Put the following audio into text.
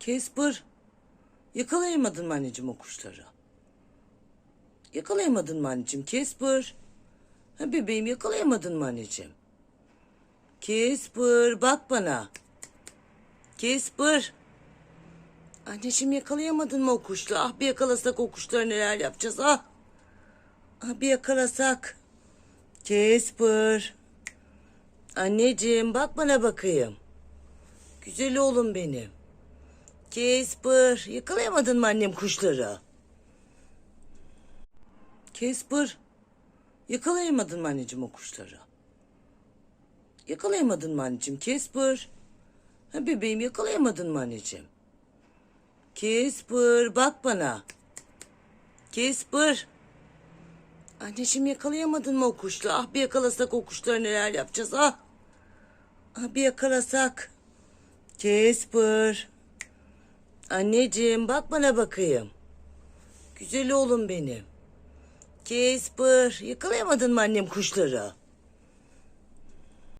Kesper. Yakalayamadın mı anneciğim o kuşları? Yakalayamadın mı anneciğim Kesper? Ha bebeğim yakalayamadın mı anneciğim? Kesper bak bana. Kesper. Anneciğim yakalayamadın mı o kuşları? Ah bir yakalasak o kuşları neler yapacağız ah. Ah bir yakalasak. Kesper. Anneciğim bak bana bakayım. Güzel oğlum benim. Kesper yakalayamadın mı annem kuşları? Kesper yakalayamadın mı anneciğim o kuşları? Yakalayamadın mı anneciğim Kesper? Ha bebeğim yakalayamadın mı anneciğim? Kesper bak bana. Kesper. Anneciğim yakalayamadın mı o kuşları? Ah bir yakalasak o kuşları neler yapacağız ah. Ah bir yakalasak. Kesper. Anneciğim bak bana bakayım. Güzel oğlum benim. Kesper yakalayamadın mı annem kuşları?